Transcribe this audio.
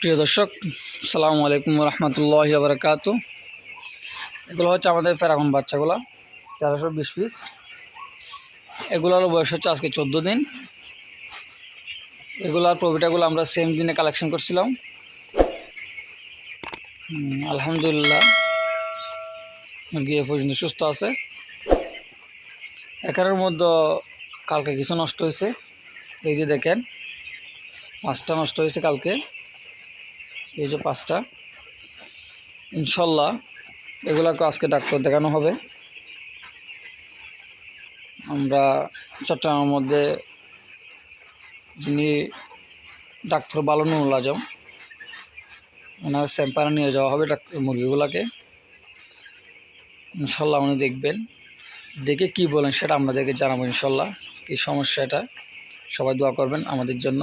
প্রিয় দর্শক সালামু আলাইকুম রহমতুল্লাহ বারকাত এগুলো হচ্ছে আমাদের ফেরাগুন বাচ্চাগুলা তেরোশো বিশ পিস এগুলোর বয়স হচ্ছে আজকে চোদ্দ দিন। এগুলার প্রফিটাগুলো আমরা সেম দিনে কালেকশন করছিলাম। হুম, আলহামদুলিল্লাহ। মুরগি এ পর্যন্ত সুস্থ আছে। এখানের মধ্যে কালকে কিছু নষ্ট হয়েছে। এই যে দেখেন পাঁচটা নষ্ট হয়েছে কালকে। এই যে পাঁচটা। ইনশাল্লাহ এগুলাকে আজকে ডাক্তার দেখানো হবে। আমরা চট্টগ্রামের মধ্যে যিনি ডাক্তার বালনুল আজম, ওনার স্যাম্পারে নিয়ে যাওয়া হবে ডাক্তার মুরগিগুলোকে। ইনশাল্লাহ উনি দেখবেন, দেখে কি বলেন সেটা আমাদেরকে জানাব ইনশাল্লাহ, কী সমস্যা এটা। সবাই দোয়া করবেন আমাদের জন্য।